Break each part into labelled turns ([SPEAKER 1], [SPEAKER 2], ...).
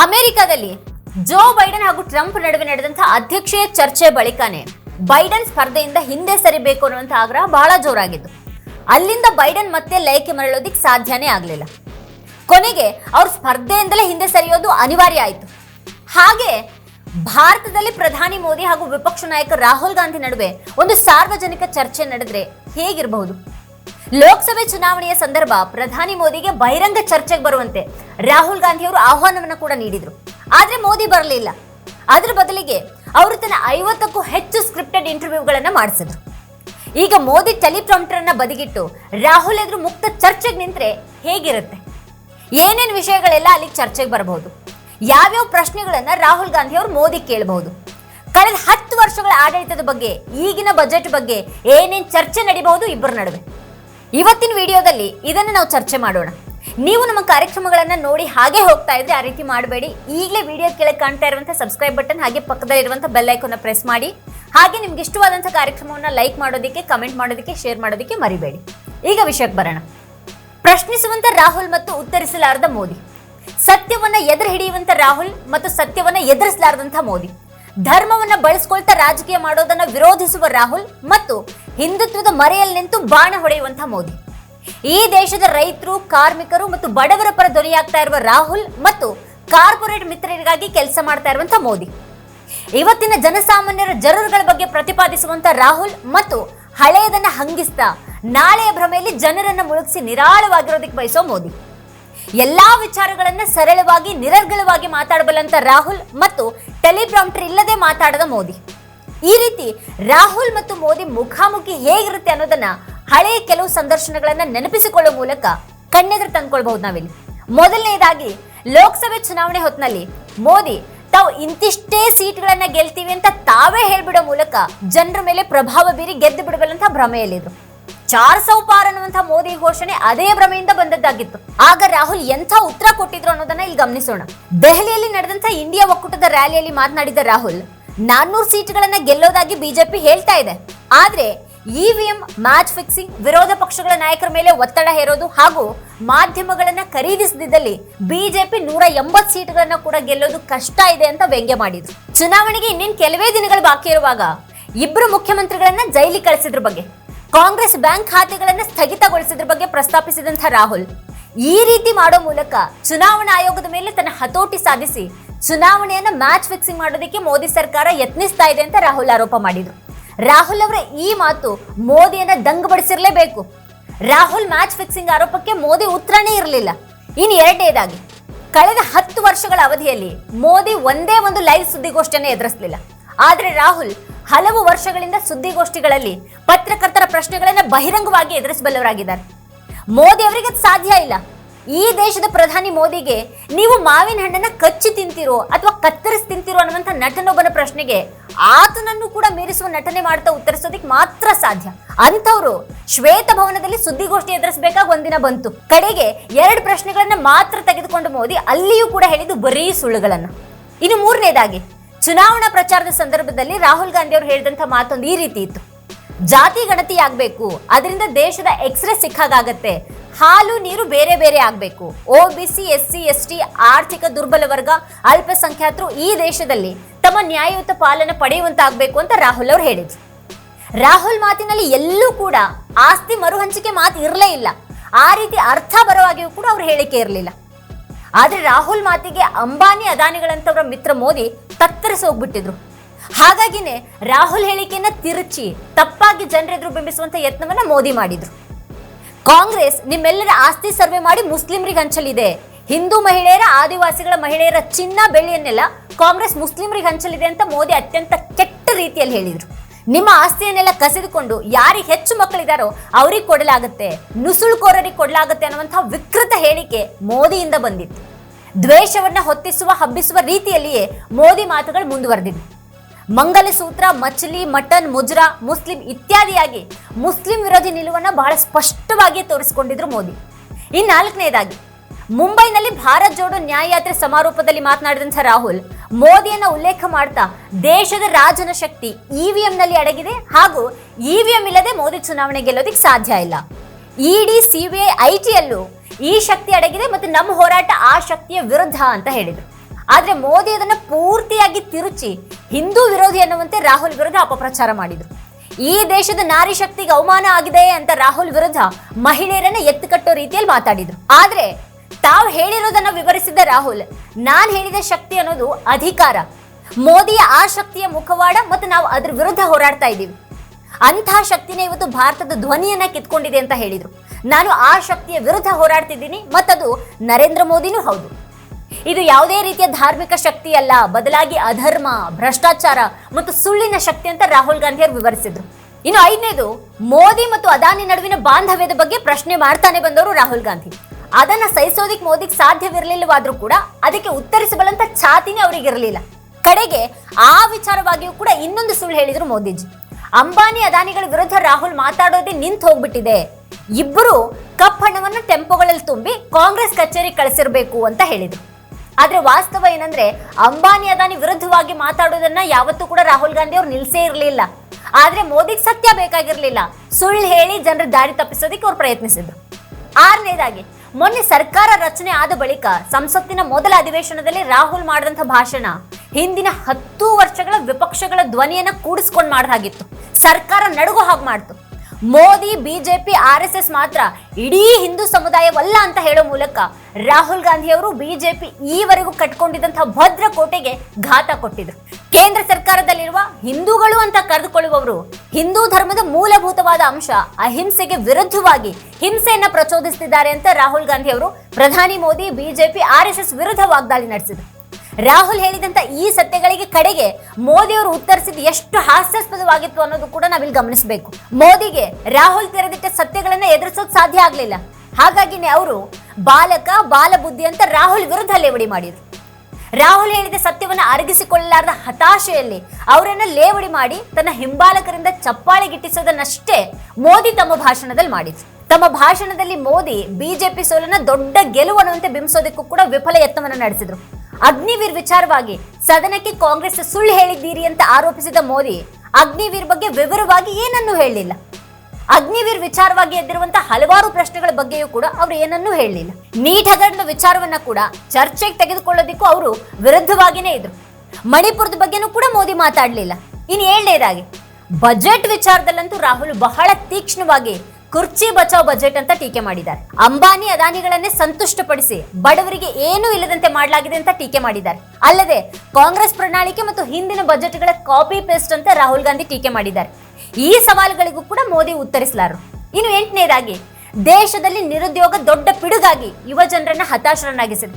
[SPEAKER 1] ಅಮೆರಿಕದಲ್ಲಿ Joe Biden ಹಾಗೂ Trump ನಡುವೆ ನಡೆದಂತಹ ಅಧ್ಯಕ್ಷೀಯ ಚರ್ಚೆ ಬಳಿಕನೇ ಬೈಡನ್ ಸ್ಪರ್ಧೆಯಿಂದ ಹಿಂದೆ ಸರಿಬೇಕು ಅನ್ನುವಂಥ ಆಗ್ರಹ ಬಹಳ ಜೋರಾಗಿತ್ತು. ಅಲ್ಲಿಂದ ಬೈಡನ್ ಮತ್ತೆ ಲಯಕ್ಕೆ ಮರಳೋದಿಕ್ ಸಾಧ್ಯನೇ ಆಗಲಿಲ್ಲ. ಕೊನೆಗೆ ಅವ್ರ ಸ್ಪರ್ಧೆಯಿಂದಲೇ ಹಿಂದೆ ಸರಿಯೋದು ಅನಿವಾರ್ಯ ಆಯಿತು. ಹಾಗೆ ಭಾರತದಲ್ಲಿ ಪ್ರಧಾನಿ ಮೋದಿ ಹಾಗೂ ವಿಪಕ್ಷ ನಾಯಕ ರಾಹುಲ್ ಗಾಂಧಿ ನಡುವೆ ಒಂದು ಸಾರ್ವಜನಿಕ ಚರ್ಚೆ ನಡೆದ್ರೆ ಹೇಗಿರಬಹುದು? ಲೋಕಸಭೆ ಚುನಾವಣೆಯ ಸಂದರ್ಭ ಪ್ರಧಾನಿ ಮೋದಿಗೆ ಬಹಿರಂಗ ಚರ್ಚೆಗೆ ಬರುವಂತೆ ರಾಹುಲ್ ಗಾಂಧಿಯವರು ಆಹ್ವಾನವನ್ನ ಕೂಡ ನೀಡಿದ್ರು. ಆದ್ರೆ ಮೋದಿ ಬರಲಿಲ್ಲ. ಅದ್ರ ಬದಲಿಗೆ ಅವರು ತನ್ನ ಐವತ್ತಕ್ಕೂ ಹೆಚ್ಚು ಸ್ಕ್ರಿಪ್ಟೆಡ್ ಇಂಟರ್ವ್ಯೂಗಳನ್ನ ಮಾಡಿಸಿದ್ರು. ಈಗ ಮೋದಿ ಟೆಲಿಪ್ರಾಂಪ್ಟರ್ ಅನ್ನ ಬದಿಗಿಟ್ಟು ರಾಹುಲ್ ಎದುರು ಮುಕ್ತ ಚರ್ಚೆಗೆ ನಿಂತ್ರೆ ಹೇಗಿರುತ್ತೆ? ಏನೇನು ವಿಷಯಗಳೆಲ್ಲ ಅಲ್ಲಿ ಚರ್ಚೆಗೆ ಬರಬಹುದು? ಯಾವ್ಯಾವ ಪ್ರಶ್ನೆಗಳನ್ನ ರಾಹುಲ್ ಗಾಂಧಿ ಅವರು ಮೋದಿ ಕೇಳಬಹುದು? ಕಳೆದ ಹತ್ತು ವರ್ಷಗಳ ಆಡಳಿತದ ಬಗ್ಗೆ, ಈಗಿನ ಬಜೆಟ್ ಬಗ್ಗೆ ಏನೇನು ಚರ್ಚೆ ನಡೀಬಹುದು ಇಬ್ಬರ ನಡುವೆ? ಇವತ್ತಿನ ವಿಡಿಯೋದಲ್ಲಿ ಇದನ್ನು ನಾವು ಚರ್ಚೆ ಮಾಡೋಣ. ನೀವು ನಮ್ಮ ಕಾರ್ಯಕ್ರಮಗಳನ್ನ ನೋಡಿ ಹಾಗೆ ಹೋಗ್ತಾ ಇದ್ರೆ ಆ ರೀತಿ ಮಾಡಬೇಡಿ. ಈಗಲೇ ವಿಡಿಯೋ ಕೆಳಗೆ ಕಾಣ್ತಾ ಇರುವಂತಹ ಸಬ್ಸ್ಕ್ರೈಬ್ ಬಟನ್ ಹಾಗೆ ಪಕ್ಕದಲ್ಲಿರುವಂತಹ ಬೆಲ್ ಐಕಾನ್ ಪ್ರೆಸ್ ಮಾಡಿ. ಹಾಗೆ ನಿಮ್ಗೆ ಇಷ್ಟವಾದಂತಹ ಕಾರ್ಯಕ್ರಮವನ್ನ ಲೈಕ್ ಮಾಡೋದಕ್ಕೆ ಕಮೆಂಟ್ ಮಾಡೋದಕ್ಕೆ ಶೇರ್ ಮಾಡೋದಕ್ಕೆ ಮರಿಬೇಡಿ. ಈಗ ವಿಷಯಕ್ಕೆ ಬರೋಣ. ಪ್ರಶ್ನಿಸುವಂತ ರಾಹುಲ್ ಮತ್ತು ಉತ್ತರಿಸಲಾರದ ಮೋದಿ. ಸತ್ಯವನ್ನ ಎದುರು ಹಿಡಿಯುವಂತ ರಾಹುಲ್ ಮತ್ತು ಸತ್ಯವನ್ನ ಎದುರಿಸಲಾರದಂತ ಮೋದಿ. ಧರ್ಮವನ್ನ ಬಳಸ್ಕೊಳ್ತಾ ರಾಜಕೀಯ ಮಾಡೋದನ್ನ ವಿರೋಧಿಸುವ ರಾಹುಲ್ ಮತ್ತು ಹಿಂದುತ್ವದ ಮರೆಯಲ್ಲಿ ನಿಂತು ಬಾಣ ಹೊಡೆಯುವಂತ ಮೋದಿ. ಈ ದೇಶದ ರೈತರು, ಕಾರ್ಮಿಕರು ಮತ್ತು ಬಡವರ ಪರ ಧ್ವನಿಯಾಗ್ತಾ ಇರುವ ರಾಹುಲ್ ಮತ್ತು ಕಾರ್ಪೊರೇಟ್ ಮಿತ್ರರಿಗಾಗಿ ಕೆಲಸ ಮಾಡ್ತಾ ಇರುವಂಥ ಮೋದಿ. ಇವತ್ತಿನ ಜನಸಾಮಾನ್ಯರ ಜರೂರುಗಳ ಬಗ್ಗೆ ಪ್ರತಿಪಾದಿಸುವಂತ ರಾಹುಲ್ ಮತ್ತು ಹಳೆಯದನ್ನ ಹಂಗಿಸ್ತಾ ನಾಳೆಯ ಭ್ರಮೆಯಲ್ಲಿ ಜನರನ್ನ ಮುಳುಗಿಸಿ ನಿರಾಳವಾಗಿರೋದಕ್ಕೆ ಬಯಸೋ ಮೋದಿ. ಎಲ್ಲಾ ವಿಚಾರಗಳನ್ನ ಸರಳವಾಗಿ, ನಿರರ್ಗಳವಾಗಿ ಮಾತಾಡಬಲ್ಲಂತ ರಾಹುಲ್ ಮತ್ತು ಟೆಲಿಪ್ರಾಂಪ್ಟರ್ ಇಲ್ಲದೆ ಮಾತಾಡದ ಮೋದಿ. ಈ ರೀತಿ ರಾಹುಲ್ ಮತ್ತು ಮೋದಿ ಮುಖಾಮುಖಿ ಹೇಗಿರುತ್ತೆ ಅನ್ನೋದನ್ನ ಹಳೆಯ ಕೆಲವು ಸಂದರ್ಶನಗಳನ್ನ ನೆನಪಿಸಿಕೊಳ್ಳುವ ಮೂಲಕ ಕಣ್ಣೆದುರು ತಂದ್ಕೊಳ್ಬಹುದು ನಾವಿಲ್ಲಿ. ಮೊದಲನೇದಾಗಿ ಲೋಕಸಭೆ ಚುನಾವಣೆ ಹೊತ್ತಿನಲ್ಲಿ ಮೋದಿ ತಾವು ಇಂತಿಷ್ಟೇ ಸೀಟ್ಗಳನ್ನ ಗೆಲ್ತೀವಿ ಅಂತ ತಾವೇ ಹೇಳ್ಬಿಡೋ ಮೂಲಕ ಜನರ ಮೇಲೆ ಪ್ರಭಾವ ಬೀರಿ ಗೆದ್ದು ಬಿಡಬಲ್ಲಂತ ಭ್ರಮೆಯಲ್ಲಿದ್ರು. ಚಾರ್ ಸೌ ಪಾರ್ ಅನ್ನುವಂಥ ಮೋದಿ ಘೋಷಣೆ ಅದೇ ಭ್ರಮೆಯಿಂದ ಬಂದದ್ದಾಗಿತ್ತು. ಆಗ ರಾಹುಲ್ ಎಂಥ ಉತ್ತರ ಕೊಟ್ಟಿದ್ರು ಅನ್ನೋದನ್ನ ಇಲ್ಲಿ ಗಮನಿಸೋಣ. ದೆಹಲಿಯಲ್ಲಿ ನಡೆದಂತ ಇಂಡಿಯಾ ಒಕ್ಕೂಟದ ರ್ಯಾಲಿಯಲ್ಲಿ ಮಾತನಾಡಿದ ರಾಹುಲ್ ನಾನ್ನೂರು ಸೀಟ್ಗಳನ್ನ ಗೆಲ್ಲೋದಾಗಿ ಬಿಜೆಪಿ ಹೇಳ್ತಾ ಇದೆ. ಆದ್ರೆ ಇವಿಎಂ ಮ್ಯಾಚ್ ಫಿಕ್ಸಿಂಗ್ ವಿರೋಧ ಪಕ್ಷಗಳ ನಾಯಕರ ಮೇಲೆ ಒತ್ತಡ ಹೇರೋದು ಹಾಗೂ ಮಾಧ್ಯಮಗಳನ್ನ ಖರೀದಿಸದಿದ್ದಲ್ಲಿ ಬಿಜೆಪಿ ನೂರ ಎಂಬತ್ ಸೀಟ್ಗಳನ್ನ ಕೂಡ ಗೆಲ್ಲೋದು ಕಷ್ಟ ಇದೆ ಅಂತ ವ್ಯಂಗ್ಯ ಮಾಡಿದ್ರು. ಚುನಾವಣೆಗೆ ಇನ್ನೇನು ಕೆಲವೇ ದಿನಗಳು ಬಾಕಿ ಇರುವಾಗ ಇಬ್ಬರು ಮುಖ್ಯಮಂತ್ರಿಗಳನ್ನ ಜೈಲಿ ಕಳಿಸಿದ್ರ ಬಗ್ಗೆ, ಕಾಂಗ್ರೆಸ್ ಬ್ಯಾಂಕ್ ಖಾತೆಗಳನ್ನ ಸ್ಥಗಿತಗೊಳಿಸಿದ್ರ ಬಗ್ಗೆ ಪ್ರಸ್ತಾಪಿಸಿದಂಥ ರಾಹುಲ್, ಈ ರೀತಿ ಮಾಡೋ ಮೂಲಕ ಚುನಾವಣಾ ಆಯೋಗದ ಮೇಲೆ ತನ್ನ ಹತೋಟಿ ಸಾಧಿಸಿ ಚುನಾವಣೆಯನ್ನ ಮ್ಯಾಚ್ ಫಿಕ್ಸಿಂಗ್ ಮಾಡೋದಕ್ಕೆ ಮೋದಿ ಸರ್ಕಾರ ಯತ್ನಿಸ್ತಾ ಇದೆ ಅಂತ ರಾಹುಲ್ ಆರೋಪ ಮಾಡಿದ್ರು. ರಾಹುಲ್ ಅವರ ಈ ಮಾತು ಮೋದಿಯನ್ನ ದಂಗುಬಡಿಸಿರ್ಲೇಬೇಕು ರಾಹುಲ್ ಮ್ಯಾಚ್ ಫಿಕ್ಸಿಂಗ್ ಆರೋಪಕ್ಕೆ ಮೋದಿ ಉತ್ತರನೇ ಇರಲಿಲ್ಲ. ಇನ್ನು ಎರಡನೇದಾಗಿ, ಕಳೆದ ಹತ್ತು ವರ್ಷಗಳ ಅವಧಿಯಲ್ಲಿ ಮೋದಿ ಒಂದೇ ಒಂದು ಲೈವ್ ಸುದ್ದಿಗೋಷ್ಠಿಯನ್ನು ಎದುರಿಸಲಿಲ್ಲ. ಆದ್ರೆ ರಾಹುಲ್ ಹಲವು ವರ್ಷಗಳಿಂದ ಸುದ್ದಿಗೋಷ್ಠಿಗಳಲ್ಲಿ ಪತ್ರಕರ್ತರ ಪ್ರಶ್ನೆಗಳನ್ನ ಬಹಿರಂಗವಾಗಿ ಎದುರಿಸಬಲ್ಲವರಾಗಿದ್ದಾರೆ. ಮೋದಿ ಅವರಿಗೆ ಸಾಧ್ಯ ಇಲ್ಲ. ಈ ದೇಶದ ಪ್ರಧಾನಿ ಮೋದಿಗೆ ನೀವು ಮಾವಿನ ಹಣ್ಣನ್ನ ಕಚ್ಚಿ ತಿಂತಿರೋ ಅಥವಾ ಕತ್ತರಿಸಿ ತಿಂತಿರೋ ಅನ್ನುವಂಥ ನಟನೊಬ್ಬನ ಪ್ರಶ್ನೆಗೆ ಆತನನ್ನು ಕೂಡ ಮೀರಿಸುವ ನಟನೆ ಮಾಡ್ತಾ ಉತ್ತರಿಸೋದಕ್ಕೆ ಮಾತ್ರ ಸಾಧ್ಯ. ಅಂಥವ್ರು ಶ್ವೇತ ಭವನದಲ್ಲಿ ಸುದ್ದಿಗೋಷ್ಠಿ ಎದುರಿಸಬೇಕಾಗ ಒಂದಿನ ಬಂತು. ಕಡೆಗೆ ಎರಡು ಪ್ರಶ್ನೆಗಳನ್ನ ಮಾತ್ರ ತೆಗೆದುಕೊಂಡು ಮೋದಿ ಅಲ್ಲಿಯೂ ಕೂಡ ಹೇಳಿದ್ದು ಬರೀ ಸುಳ್ಳುಗಳನ್ನು. ಇನ್ನು ಮೂರನೇದಾಗಿ, ಚುನಾವಣಾ ಪ್ರಚಾರದ ಸಂದರ್ಭದಲ್ಲಿ ರಾಹುಲ್ ಗಾಂಧಿ ಅವರು ಹೇಳಿದಂಥ ಮಾತೊಂದು ಈ ರೀತಿ ಇತ್ತು. ಜಾತಿ ಗಣತಿ ಆಗಬೇಕು ಅದರಿಂದ ದೇಶದ ಎಕ್ಸ್ರೇ ಸಿಕ್ಕಾಗತ್ತೆ ಹಾಲು, ನೀರು ಬೇರೆ ಬೇರೆ ಆಗಬೇಕು. O B C S C S T ಆರ್ಥಿಕ ದುರ್ಬಲ ವರ್ಗ, ಅಲ್ಪಸಂಖ್ಯಾತರು ಈ ದೇಶದಲ್ಲಿ ತಮ್ಮ ನ್ಯಾಯಯುತ ಪಾಲನೆ ಪಡೆಯುವಂತಾಗಬೇಕು ಅಂತ ರಾಹುಲ್ ಅವರು ಹೇಳಿದ್ರು. ರಾಹುಲ್ ಮಾತಿನಲ್ಲಿ ಎಲ್ಲೂ ಕೂಡ ಆಸ್ತಿ ಮರುಹಂಚಿಕೆ ಮಾತು ಇರಲೇ ಇಲ್ಲ. ಆ ರೀತಿ ಅರ್ಥ ಬರುವಾಗಿಯೂ ಕೂಡ ಅವ್ರ ಹೇಳಿಕೆ ಇರಲಿಲ್ಲ. ಆದ್ರೆ ರಾಹುಲ್ ಮಾತಿಗೆ ಅಂಬಾನಿ, ಅದಾನಿಗಳಂತವರ ಮಿತ್ರ ಮೋದಿ ತತ್ತರಿಸಿ ಹೋಗ್ಬಿಟ್ಟಿದ್ರು. ಹಾಗಾಗಿನೇ ರಾಹುಲ್ ಹೇಳಿಕೆಯನ್ನ ತಿರುಚಿ ತಪ್ಪಾಗಿ ಜನರೆದುರು ಬಿಂಬಿಸುವಂತ ಯತ್ನವನ್ನ ಮೋದಿ ಮಾಡಿದ್ರು. ಕಾಂಗ್ರೆಸ್ ನಿಮ್ಮೆಲ್ಲರ ಆಸ್ತಿ ಸರ್ವೆ ಮಾಡಿ ಮುಸ್ಲಿಮರಿಗೆ ಹಂಚಲಿದೆ. ಹಿಂದೂ ಮಹಿಳೆಯರ, ಆದಿವಾಸಿಗಳ ಮಹಿಳೆಯರ ಚಿನ್ನ ಬೆಳ್ಳಿಯನ್ನೆಲ್ಲ ಕಾಂಗ್ರೆಸ್ ಮುಸ್ಲಿಮರಿಗೆ ಹಂಚಲಿದೆ ಅಂತ ಮೋದಿ ಅತ್ಯಂತ ಕೆಟ್ಟ ರೀತಿಯಲ್ಲಿ ಹೇಳಿದರು. ನಿಮ್ಮ ಆಸ್ತಿಯನ್ನೆಲ್ಲ ಕಸಿದುಕೊಂಡು ಯಾರಿಗೆ ಹೆಚ್ಚು ಮಕ್ಕಳಿದಾರೋ ಅವ್ರಿಗೆ ಕೊಡಲಾಗುತ್ತೆ, ನುಸುಳುಕೋರರಿಗೆ ಕೊಡಲಾಗುತ್ತೆ ಅನ್ನುವಂತಹ ವಿಕೃತ ಹೇಳಿಕೆ ಮೋದಿಯಿಂದ ಬಂದಿತ್ತು. ದ್ವೇಷವನ್ನ ಹೊತ್ತಿಸುವ, ಹಬ್ಬಿಸುವ ರೀತಿಯಲ್ಲಿಯೇ ಮೋದಿ ಮಾತುಗಳು ಮುಂದುವರೆದಿವೆ. ಮಂಗಲಸೂತ್ರ ಮಚ್ಲಿ ಮಟನ್, ಮುಜ್ರಾ, ಮುಸ್ಲಿಂ ಇತ್ಯಾದಿಯಾಗಿ ಮುಸ್ಲಿಂ ವಿರೋಧಿ ನಿಲುವನ್ನು ಬಹಳ ಸ್ಪಷ್ಟವಾಗಿ ತೋರಿಸಿಕೊಂಡಿದ್ರು ಮೋದಿ. ಇನ್ನು ನಾಲ್ಕನೇದಾಗಿ, ಮುಂಬೈನಲ್ಲಿ ಭಾರತ್ ಜೋಡೋ ನ್ಯಾಯಯಾತ್ರೆ ಸಮಾರೋಪದಲ್ಲಿ ಮಾತನಾಡಿದಂಥ ರಾಹುಲ್, ಮೋದಿಯನ್ನ ಉಲ್ಲೇಖ ಮಾಡ್ತಾ ದೇಶದ ರಾಜನ ಶಕ್ತಿ ಇವಿಎಂ ನಲ್ಲಿ ಅಡಗಿದೆ ಹಾಗೂ ಇವಿಎಂ ಇಲ್ಲದೆ ಮೋದಿ ಚುನಾವಣೆ ಗೆಲ್ಲೋದಕ್ಕೆ ಸಾಧ್ಯ ಇಲ್ಲ. ಇಡಿ, ಸಿಬಿಐ ಐಟಿಯಲ್ಲೂ ಈ ಶಕ್ತಿ ಅಡಗಿದೆ ಮತ್ತು ನಮ್ಮ ಹೋರಾಟ ಆ ಶಕ್ತಿಯ ವಿರುದ್ಧ ಅಂತ ಹೇಳಿದ್ರು. ಆದ್ರೆ ಮೋದಿ ಅದನ್ನ ಪೂರ್ತಿಯಾಗಿ ತಿರುಚಿ ಹಿಂದೂ ವಿರೋಧಿ ಅನ್ನುವಂತೆ ರಾಹುಲ್ ವಿರುದ್ಧ ಅಪಪ್ರಚಾರ ಮಾಡಿದ್ರು. ಈ ದೇಶದ ನಾರಿ ಶಕ್ತಿಗೆ ಅವಮಾನ ಆಗಿದೆ ಅಂತ ರಾಹುಲ್ ವಿರುದ್ಧ ಮಹಿಳೆಯರನ್ನ ಎತ್ತುಕಟ್ಟೋ ರೀತಿಯಲ್ಲಿ ಮಾತಾಡಿದ್ರು. ಆದ್ರೆ ತಾವು ಹೇಳಿರೋದನ್ನ ವಿವರಿಸಿದ ರಾಹುಲ್, ನಾನ್ ಹೇಳಿದ ಶಕ್ತಿ ಅನ್ನೋದು ಅಧಿಕಾರ. ಮೋದಿಯ ಆ ಶಕ್ತಿಯ ಮುಖವಾಡ ಮತ್ತು ನಾವು ಅದ್ರ ವಿರುದ್ಧ ಹೋರಾಡ್ತಾ ಇದ್ದೀವಿ. ಅಂತಹ ಶಕ್ತಿನೇ ಇವತ್ತು ಭಾರತದ ಧ್ವನಿಯನ್ನ ಕಿತ್ಕೊಂಡಿದೆ ಅಂತ ಹೇಳಿದ್ರು. ನಾನು ಆ ಶಕ್ತಿಯ ವಿರುದ್ಧ ಹೋರಾಡ್ತಿದ್ದೀನಿ ಮತ್ತದು ನರೇಂದ್ರ ಮೋದಿನೂ ಹೌದು. ಇದು ಯಾವುದೇ ರೀತಿಯ ಧಾರ್ಮಿಕ ಶಕ್ತಿ ಅಲ್ಲ ಬದಲಾಗಿ ಅಧರ್ಮ, ಭ್ರಷ್ಟಾಚಾರ ಮತ್ತು ಸುಳ್ಳಿನ ಶಕ್ತಿ ಅಂತ ರಾಹುಲ್ ಗಾಂಧಿ ಅವರು ವಿವರಿಸಿದ್ರು. ಇನ್ನು ಐದನೇದು, ಮೋದಿ ಮತ್ತು ಅದಾನಿ ನಡುವಿನ ಬಾಂಧವ್ಯದ ಬಗ್ಗೆ ಪ್ರಶ್ನೆ ಮಾಡ್ತಾನೆ ಬಂದವರು ರಾಹುಲ್ ಗಾಂಧಿ. ಅದನ್ನ ಸಹಿಸೋದಿಕ್ ಮೋದಿಗೆ ಸಾಧ್ಯವಿರಲಿಲ್ಲವಾದ್ರೂ ಕೂಡ ಅದಕ್ಕೆ ಉತ್ತರಿಸಬಲ್ಲಂತ ಛಾತಿನೇ ಅವರಿಗಿರಲಿಲ್ಲ ಕಡೆಗೆ ಆ ವಿಚಾರವಾಗಿಯೂ ಕೂಡ ಇನ್ನೊಂದು ಸುಳ್ಳು ಹೇಳಿದ್ರು ಮೋದಿಜಿ. ಅಂಬಾನಿ, ಅದಾನಿಗಳ ವಿರುದ್ಧ ರಾಹುಲ್ ಮಾತಾಡೋದೇ ನಿಂತು ಹೋಗ್ಬಿಟ್ಟಿದೆ. ಇಬ್ಬರು ಕಪ್ ಹಣವನ್ನು ಟೆಂಪೋಗಳಲ್ಲಿ ತುಂಬಿ ಕಾಂಗ್ರೆಸ್ ಕಚೇರಿ ಕಳಿಸಿರ್ಬೇಕು ಅಂತ ಹೇಳಿದ್ರು. ಆದ್ರೆ ವಾಸ್ತವ ಏನಂದ್ರೆ ಅಂಬಾನಿ ಅದಾನಿ ವಿರುದ್ಧವಾಗಿ ಮಾತಾಡೋದನ್ನ ಯಾವತ್ತೂ ಕೂಡ ರಾಹುಲ್ ಗಾಂಧಿ ಅವ್ರು ನಿಲ್ಸೇ ಇರಲಿಲ್ಲ. ಆದ್ರೆ ಮೋದಿಗೆ ಸತ್ಯ ಬೇಕಾಗಿರ್ಲಿಲ್ಲ. ಸುಳ್ಳು ಹೇಳಿ ಜನರ ದಾರಿ ತಪ್ಪಿಸೋದಕ್ಕೆ ಅವ್ರು ಪ್ರಯತ್ನಿಸಿದ್ರು. ಆರನೇದಾಗಿ, ಮೊನ್ನೆ ಸರ್ಕಾರ ರಚನೆ ಆದ ಬಳಿಕ ಸಂಸತ್ತಿನ ಮೊದಲ ಅಧಿವೇಶನದಲ್ಲಿ ರಾಹುಲ್ ಮಾಡಿದಂಥ ಭಾಷಣ ಹಿಂದಿನ ಹತ್ತು ವರ್ಷಗಳ ವಿಪಕ್ಷಗಳ ಧ್ವನಿಯನ್ನ ಕೂಡಿಸ್ಕೊಂಡು ಮಾಡಿದಾಗಿತ್ತು. ಸರ್ಕಾರ ನಡುಗು ಹಾಗೆ ಮಾಡ್ತು. Modi, BJP, R S S ಮಾತ್ರ ಇಡೀ ಹಿಂದೂ ಸಮುದಾಯವಲ್ಲ ಅಂತ ಹೇಳೋ ಮೂಲಕ ರಾಹುಲ್ ಗಾಂಧಿ ಅವರು ಬಿಜೆಪಿ ಈವರೆಗೂ ಕಟ್ಕೊಂಡಿದ್ದಂತಹ ಭದ್ರ ಕೋಟೆಗೆ ಘಾತ ಕೊಟ್ಟಿದ್ರು. ಕೇಂದ್ರ ಸರ್ಕಾರದಲ್ಲಿರುವ ಹಿಂದೂಗಳು ಅಂತ ಕರೆದುಕೊಳ್ಳುವವರು ಹಿಂದೂ ಧರ್ಮದ ಮೂಲಭೂತವಾದ ಅಂಶ ಅಹಿಂಸೆಗೆ ವಿರುದ್ಧವಾಗಿ ಹಿಂಸೆಯನ್ನ ಪ್ರಚೋದಿಸುತ್ತಿದ್ದಾರೆ ಅಂತ ರಾಹುಲ್ ಗಾಂಧಿ ಅವರು ಪ್ರಧಾನಿ Modi, BJP, R S S ವಿರುದ್ಧ ವಾಗ್ದಾಳಿ ನಡೆಸಿದರು. ರಾಹುಲ್ ಹೇಳಿದಂತ ಈ ಸತ್ಯಗಳಿಗೆ ಕಡೆಗೆ ಮೋದಿ ಅವರು ಉತ್ತರಿಸಿದ ಎಷ್ಟು ಹಾಸ್ಯಾಸ್ಪದವಾಗಿತ್ತು ಅನ್ನೋದು ಕೂಡ ನಾವಿಲ್ಲಿ ಗಮನಿಸಬೇಕು. ಮೋದಿಗೆ ರಾಹುಲ್ ತೆರೆದಿಟ್ಟ ಸತ್ಯಗಳನ್ನ ಎದುರಿಸೋದ್ ಸಾಧ್ಯ ಆಗ್ಲಿಲ್ಲ. ಹಾಗಾಗಿನೇ ಅವರು ಬಾಲಕ, ಬಾಲಬುದ್ಧಿ ಅಂತ ರಾಹುಲ್ ವಿರುದ್ಧ ಲೇವಡಿ ಮಾಡಿದ್ರು. ರಾಹುಲ್ ಹೇಳಿದ ಸತ್ಯವನ್ನ ಅರಗಿಸಿಕೊಳ್ಳಲಾರದ ಹತಾಶೆಯಲ್ಲಿ ಅವರನ್ನ ಲೇವಡಿ ಮಾಡಿ ತನ್ನ ಹಿಂಬಾಲಕರಿಂದ ಚಪ್ಪಾಳೆ ಗಿಟ್ಟಿಸೋದನ್ನಷ್ಟೇ ಮೋದಿ ತಮ್ಮ ಭಾಷಣದಲ್ಲಿ ಮಾಡಿದ್ರು. ತಮ್ಮ ಭಾಷಣದಲ್ಲಿ ಮೋದಿ ಬಿಜೆಪಿ ಸೋಲನ್ನ ದೊಡ್ಡ ಗೆಲುವು ಅನ್ನುವಂತೆ ಬಿಂಬಿಸೋದಕ್ಕೂ ಕೂಡ ವಿಫಲ ಯತ್ನವನ್ನ ನಡೆಸಿದ್ರು. ಅಗ್ನಿವೀರ್ ವಿಚಾರವಾಗಿ ಸದನಕ್ಕೆ ಕಾಂಗ್ರೆಸ್ ಸುಳ್ಳು ಹೇಳಿದ್ದೀರಿ ಅಂತ ಆರೋಪಿಸಿದ ಮೋದಿ, ಅಗ್ನಿವೀರ್ ಬಗ್ಗೆ ವಿವರವಾಗಿ ಏನನ್ನೂ ಹೇಳಲಿಲ್ಲ ಅಗ್ನಿವೀರ್ ವಿಚಾರವಾಗಿ ಎದ್ದಿರುವಂತಹ ಹಲವಾರು ಪ್ರಶ್ನೆಗಳ ಬಗ್ಗೆಯೂ ಕೂಡ ಅವರು ಏನನ್ನೂ ಹೇಳಲಿಲ್ಲ ನೀಟ್ ಹಗರಣದ ವಿಚಾರವನ್ನ ಕೂಡ ಚರ್ಚೆಗೆ ತೆಗೆದುಕೊಳ್ಳೋದಿಕ್ಕೂ ಅವರು ವಿರುದ್ಧವಾಗಿನೇ ಇದ್ರು. ಮಣಿಪುರದ ಬಗ್ಗೆನೂ ಕೂಡ ಮೋದಿ ಮಾತಾಡಲಿಲ್ಲ. ಇನ್ನು ಏಳನೇದಾಗಿ, ಬಜೆಟ್ ವಿಚಾರದಲ್ಲಂತೂ ರಾಹುಲ್ ಬಹಳ ತೀಕ್ಷ್ಣವಾಗಿ ಕುರ್ಚಿ ಬಚಾವ್ ಬಜೆಟ್ ಅಂತ ಟೀಕೆ ಮಾಡಿದ್ದಾರೆ. ಅಂಬಾನಿ ಅದಾನಿಗಳನ್ನೇ ಸಂತುಷ್ಟಪಡಿಸಿ ಬಡವರಿಗೆ ಏನೂ ಇಲ್ಲದಂತೆ ಮಾಡಲಾಗಿದೆ ಅಂತ ಟೀಕೆ ಮಾಡಿದ್ದಾರೆ. ಅಲ್ಲದೆ ಕಾಂಗ್ರೆಸ್ ಪ್ರಣಾಳಿಕೆ ಮತ್ತು ಹಿಂದಿನ ಬಜೆಟ್ಗಳ ಕಾಪಿ ಪೇಸ್ಟ್ ಅಂತ ರಾಹುಲ್ ಗಾಂಧಿ ಟೀಕೆ ಮಾಡಿದ್ದಾರೆ. ಈ ಸವಾಲುಗಳಿಗೂ ಕೂಡ ಮೋದಿ ಉತ್ತರಿಸಲಾರು. ಇನ್ನು ಎಂಟನೇದಾಗಿ, ದೇಶದಲ್ಲಿ ನಿರುದ್ಯೋಗ ದೊಡ್ಡ ಪಿಡುಗಾಗಿ ಯುವ ಜನರನ್ನ ಹತಾಶರನ್ನಾಗಿಸಿದೆ.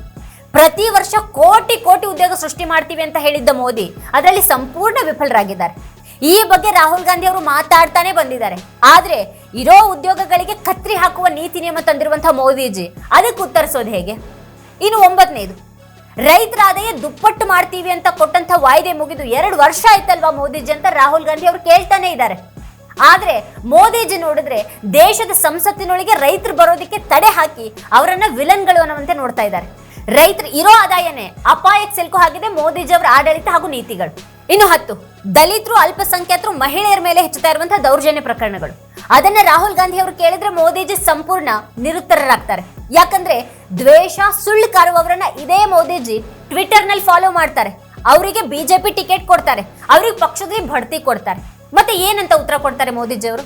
[SPEAKER 1] ಪ್ರತಿ ವರ್ಷ ಕೋಟಿ ಕೋಟಿ ಉದ್ಯೋಗ ಸೃಷ್ಟಿ ಮಾಡ್ತೀವಿ ಅಂತ ಹೇಳಿದ್ದ ಮೋದಿ, ಅದರಲ್ಲಿ ಸಂಪೂರ್ಣ ವಿಫಲರಾಗಿದ್ದಾರೆ. ಈ ಬಗ್ಗೆ ರಾಹುಲ್ ಗಾಂಧಿ ಅವರು ಮಾತಾಡ್ತಾನೆ ಬಂದಿದ್ದಾರೆ. ಆದ್ರೆ ಇರೋ ಉದ್ಯೋಗಗಳಿಗೆ ಕತ್ರಿ ಹಾಕುವ ನೀತಿ ನಿಯಮ ತಂದಿರುವಂತಹ ಮೋದಿಜಿ, ಅದಕ್ಕೆ ಉತ್ತರಿಸೋದು ಹೇಗೆ? ಇನ್ನು ಒಂಬತ್ತನೇದು, ರೈತರ ಆದಾಯ ದುಪ್ಪಟ್ಟು ಮಾಡ್ತೀವಿ ಅಂತ ಕೊಟ್ಟಂತ ವಾಯ್ದೆ ಮುಗಿದು ಎರಡು ವರ್ಷ ಆಯ್ತಲ್ವಾ ಮೋದಿಜಿ ಅಂತ ರಾಹುಲ್ ಗಾಂಧಿ ಅವರು ಕೇಳ್ತಾನೆ ಇದ್ದಾರೆ. ಆದ್ರೆ ಮೋದಿಜಿ ನೋಡಿದ್ರೆ ದೇಶದ ಸಂಸತ್ತಿನೊಳಗೆ ರೈತರು ಬರೋದಕ್ಕೆ ತಡೆ ಹಾಕಿ ಅವರನ್ನ ವಿಲನ್ಗಳು ಅನ್ನುವಂತೆ ನೋಡ್ತಾ ಇದ್ದಾರೆ. ರೈತರು ಇರೋ ಆದಾಯನೇ ಅಪಾಯಕ್ಕೆ ಸಿಲ್ಕು ಹಾಕಿದೆ ಮೋದಿಜಿ ಅವರ ಆಡಳಿತ ಹಾಗೂ ನೀತಿಗಳು. ಇನ್ನು ಹತ್ತು. ದಲಿತರು, ಅಲ್ಪಸಂಖ್ಯಾತರು, ಮಹಿಳೆಯರ ಮೇಲೆ ಹೆಚ್ಚುತ್ತಾ ಇರುವಂತಹ ದೌರ್ಜನ್ಯ ಪ್ರಕರಣಗಳು. ಅದನ್ನ ರಾಹುಲ್ ಗಾಂಧಿ ಅವರು ಕೇಳಿದ್ರೆ ಮೋದಿಜಿ ಸಂಪೂರ್ಣ ನಿರುತ್ತರರಾಗ್ತಾರೆ. ಯಾಕಂದ್ರೆ ದ್ವೇಷ, ಸುಳ್ಳು ಕಾರುವವರನ್ನ ಇದೇ ಮೋದಿಜಿ ಟ್ವಿಟರ್ನಲ್ಲಿ ಫಾಲೋ ಮಾಡ್ತಾರೆ. ಅವರಿಗೆ ಬಿಜೆಪಿ ಟಿಕೆಟ್ ಕೊಡ್ತಾರೆ. ಅವ್ರಿಗೆ ಪಕ್ಷದಲ್ಲಿ ಬಡ್ತಿ ಕೊಡ್ತಾರೆ. ಮತ್ತೆ ಏನಂತ ಉತ್ತರ ಕೊಡ್ತಾರೆ ಮೋದಿಜಿ ಅವರು?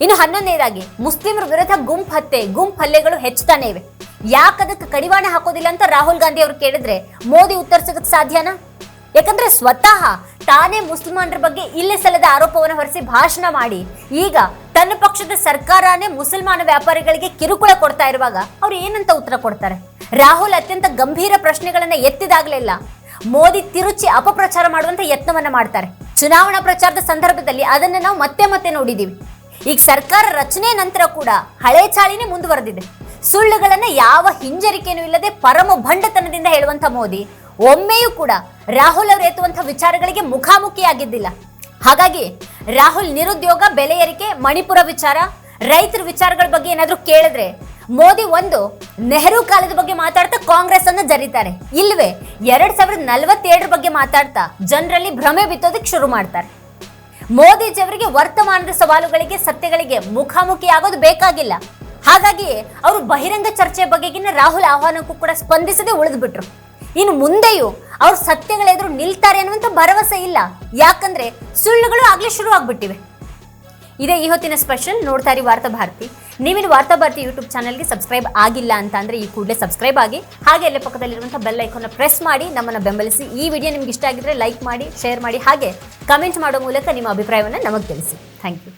[SPEAKER 1] ಇನ್ನು ಹನ್ನೊಂದನೇದಾಗಿ, ಮುಸ್ಲಿಮರ ವಿರುದ್ಧ ಗುಂಪು ಹತ್ಯೆ, ಗುಂಪು ಹಲ್ಲೆಗಳು ಹೆಚ್ಚುತ್ತಾನೆ ಇವೆ. ಯಾಕದಕ್ಕೆ ಕಡಿವಾಣ ಹಾಕೋದಿಲ್ಲ ಅಂತ ರಾಹುಲ್ ಗಾಂಧಿ ಅವರು ಕೇಳಿದ್ರೆ ಮೋದಿ ಉತ್ತರಿಸೋದಕ್ಕೆ ಸಾಧ್ಯನಾ? ಯಾಕಂದ್ರೆ ಸ್ವತಃ ತಾನೇ ಮುಸಲ್ಮಾನರ ಬಗ್ಗೆ ಇಲ್ಲೇ ಸಲ್ಲದ ಆರೋಪವನ್ನು ಹೊರಿಸಿ ಭಾಷಣ ಮಾಡಿ. ಈಗ ತನ್ನ ಪಕ್ಷದ ಸರ್ಕಾರನೇ ಮುಸಲ್ಮಾನ ವ್ಯಾಪಾರಿಗಳಿಗೆ ಕಿರುಕುಳ ಕೊಡ್ತಾ ಇರುವಾಗ ಅವ್ರು ಏನಂತ ಉತ್ತರ ಕೊಡ್ತಾರೆ? ರಾಹುಲ್ ಅತ್ಯಂತ ಗಂಭೀರ ಪ್ರಶ್ನೆಗಳನ್ನ ಎತ್ತಿದಾಗಲಿಲ್ಲ ಮೋದಿ ತಿರುಚಿ ಅಪಪ್ರಚಾರ ಮಾಡುವಂತ ಯತ್ನವನ್ನ ಮಾಡ್ತಾರೆ. ಚುನಾವಣಾ ಪ್ರಚಾರದ ಸಂದರ್ಭದಲ್ಲಿ ಅದನ್ನ ನಾವು ಮತ್ತೆ ಮತ್ತೆ ನೋಡಿದೀವಿ. ಈಗ ಸರ್ಕಾರ ರಚನೆ ನಂತರ ಕೂಡ ಹಳೆ ಚಾಳಿನೇ ಮುಂದುವರೆದಿದೆ. ಸುಳ್ಳುಗಳನ್ನ ಯಾವ ಹಿಂಜರಿಕೆಯೂ ಇಲ್ಲದೆ ಪರಮ ಭಂಡತನದಿಂದ ಹೇಳುವಂತ ಮೋದಿ, ಒಮ್ಮೆಯೂ ಕೂಡ ರಾಹುಲ್ ಅವರು ಎತ್ತುವಂಥ ವಿಚಾರಗಳಿಗೆ ಮುಖಾಮುಖಿಯಾಗಿದ್ದಿಲ್ಲ. ಹಾಗಾಗಿ ರಾಹುಲ್ ನಿರುದ್ಯೋಗ, ಬೆಲೆ ಏರಿಕೆ, ಮಣಿಪುರ ವಿಚಾರ, ರೈತರ ವಿಚಾರಗಳ ಬಗ್ಗೆ ಏನಾದ್ರೂ ಕೇಳಿದ್ರೆ ಮೋದಿ ಒಂದು ನೆಹರು ಕಾಲದ ಬಗ್ಗೆ ಮಾತಾಡ್ತಾ ಕಾಂಗ್ರೆಸ್ ಅನ್ನು ಜರಿತಾರೆ. ಇಲ್ವೇ ಎರಡ್ ಸಾವಿರದ ನಲವತ್ತೇಳರ ಬಗ್ಗೆ ಮಾತಾಡ್ತಾ ಜನರಲ್ಲಿ ಭ್ರಮೆ ಬಿತ್ತೋದಕ್ಕೆ ಶುರು ಮಾಡ್ತಾರೆ. ಮೋದಿಜಿಯವರಿಗೆ ವರ್ತಮಾನದ ಸವಾಲುಗಳಿಗೆ, ಸತ್ಯಗಳಿಗೆ ಮುಖಾಮುಖಿ ಆಗೋದು ಬೇಕಾಗಿಲ್ಲ. ಹಾಗಾಗಿ ಅವರು ಬಹಿರಂಗ ಚರ್ಚೆ ಬಗೆಗಿನ ರಾಹುಲ್ ಆಹ್ವಾನಕ್ಕೂ ಕೂಡ ಸ್ಪಂದಿಸದೆ ಉಳಿದ್ಬಿಟ್ರು. ಇನ್ನು ಮುಂದೆಯೂ ಅವ್ರ ಸತ್ಯಗಳೆದುರು ನಿಲ್ತಾರೆ ಅನ್ನುವಂಥ ಭರವಸೆ ಇಲ್ಲ. ಯಾಕಂದ್ರೆ ಸುಳ್ಳುಗಳು ಆಗ್ಲೇ ಶುರು ಆಗ್ಬಿಟ್ಟಿವೆ ಇದೇ ಈ ಹೊತ್ತಿನ ಸ್ಪೆಷಲ್ ನೋಡ್ತಾ ಇರಿ ವಾರ್ತಾ ಭಾರತಿ. ನೀವಿನ ವಾರ್ತಾ ಭಾರತಿ ಯೂಟ್ಯೂಬ್ ಚಾನಲ್ಗೆ ಸಬ್ಸ್ಕ್ರೈಬ್ ಆಗಿಲ್ಲ ಅಂತ ಅಂದ್ರೆ ಈ ಕೂಡಲೇ ಸಬ್ಸ್ಕ್ರೈಬ್ ಆಗಿ, ಹಾಗೆ ಅಲ್ಲೇ ಪಕ್ಕದಲ್ಲಿರುವಂಥ ಬೆಲ್ ಐಕಾನ್ನ ಪ್ರೆಸ್ ಮಾಡಿ, ನಮ್ಮನ್ನು ಬೆಂಬಲಿಸಿ. ಈ ವಿಡಿಯೋ ನಿಮ್ಗೆ ಇಷ್ಟ ಆಗಿದ್ರೆ ಲೈಕ್ ಮಾಡಿ ಶೇರ್ ಮಾಡಿ, ಹಾಗೆ ಕಮೆಂಟ್ ಮಾಡೋ ಮೂಲಕ ನಿಮ್ಮ ಅಭಿಪ್ರಾಯವನ್ನು ನಮಗೆ ತಿಳಿಸಿ. Thank you